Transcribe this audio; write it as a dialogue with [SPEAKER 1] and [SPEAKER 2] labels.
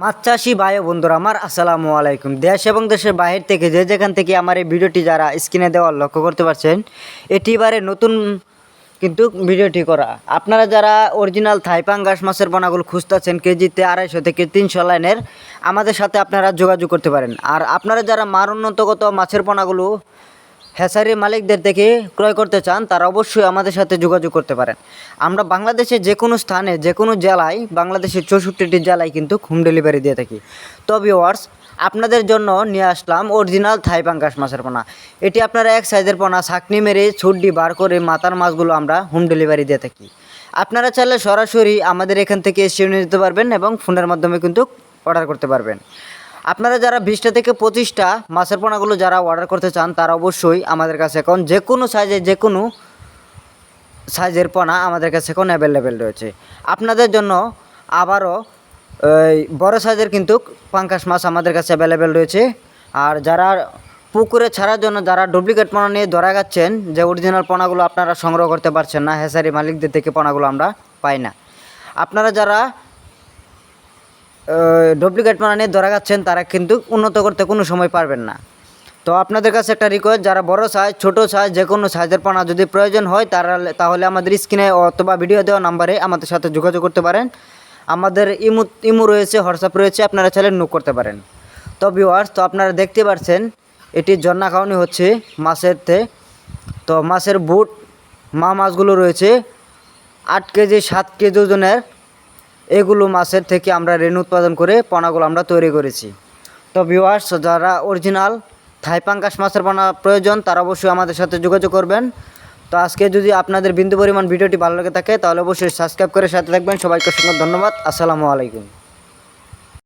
[SPEAKER 1] মাছ চাষি ভাই বন্ধুরা, আমার আসসালামু আলাইকুম। দেশ এবং দেশের বাহির থেকে যে যেখান থেকে আমার এই ভিডিওটি যারা স্ক্রিনে দেওয়ার লক্ষ্য করতে পারছেন, এটি এবারে নতুন কিন্তু ভিডিওটি করা। আপনারা যারা অরিজিনাল থাইপাং থাইপাঙ্গাস মাছের পোনাগুলো খুঁজতেছেন, কেজিতে আড়াইশো থেকে তিনশো লাইনের, আমাদের সাথে আপনারা যোগাযোগ করতে পারেন। আর আপনারা যারা মার উন্নতগত মাছের পোনাগুলো হ্যাসারির মালিকদের থেকে ক্রয় করতে চান, তারা অবশ্যই আমাদের সাথে যোগাযোগ করতে পারেন। আমরা বাংলাদেশের যে কোনো স্থানে, যে কোনো জেলায়, বাংলাদেশের চৌষট্টিটি জেলায় কিন্তু হোম ডেলিভারি দিয়ে থাকি। তবে ওয়ার্স আপনাদের জন্য নিয়ে আসলাম অরিজিনাল থাই পাঙ্গাস মাছের পোনা। এটি আপনারা এক সাইজের পোনা, ছাকনি মেরে ছুড্ডি বার করে মাথার মাছগুলো আমরা হোম ডেলিভারি দিয়ে থাকি। আপনারা চাইলে সরাসরি আমাদের এখান থেকে এসে নিয়ে যেতে পারবেন এবং ফোনের মাধ্যমে কিন্তু অর্ডার করতে পারবেন। আপনারা যারা বিশটা থেকে পঁচিশটা মাছের পোনাগুলো যারা অর্ডার করতে চান, তারা অবশ্যই আমাদের কাছে এখন যে কোনো সাইজে যে কোনো সাইজের পোনা আমাদের কাছে এখন অ্যাভেলেবেল রয়েছে। আপনাদের জন্য আবারও বড় সাইজের কিন্তু পাঙ্কাশ মাছ আমাদের কাছে অ্যাভেলেবেল রয়েছে। আর যারা পুকুরে ছাড়ার জন্য যারা ডুপ্লিকেট পোনা নিয়ে ধরা যাচ্ছেন যে অরিজিনাল পোনাগুলো আপনারা সংগ্রহ করতে পারছেন না হেসারি মালিকদের থেকে পোনাগুলো আমরা পাই না। আপনারা যারা ডুপ্লিকেট মানা নিয়ে ধরা যাচ্ছেন তারা কিন্তু উন্নত করতে কোনো সময় পারবেন না। তো আপনাদের কাছে একটা রিকোয়েস্ট যারা বড় সাইজ ছোট সাইজ যে কোনো সাইজের পানা যদি প্রয়োজন হয়, তারা তাহলে আমাদের স্ক্রিনে অথবা ভিডিও দেওয়া নাম্বারে আমাদের সাথে যোগাযোগ করতে পারেন। আমাদের ইমু ইমু রয়েছে হোয়াটসঅ্যাপ রয়েছে, আপনারা চাইলে নোক করতে পারেন। তো ভিওয়ার্স তো আপনারা দেখতে পাচ্ছেন এটি জন্না খাওয়ানি হচ্ছে মাছের তে। তো মাছের বুট, মা মাছগুলো রয়েছে, আট কেজি, সাত কেজি ওজনের। এগুলো মাছের থেকে আমরা রেণু উৎপাদন করে পোনাগুলো আমরা তৈরি করেছি। তো ভিউয়ার্স যারা অরিজিনাল থাইপাঙ্কাশ মাছের পোনা প্রয়োজন, তারা অবশ্যই আমাদের সাথে যোগাযোগ করবেন। তো আজকে যদি আপনাদের বিন্দু পরিমাণ ভিডিওটি ভালো লেগে থাকে, তাহলে অবশ্যই সাবস্ক্রাইব করে সাথে থাকবেন। সবাইকে অসংখ্য ধন্যবাদ। আসসালামু আলাইকুম।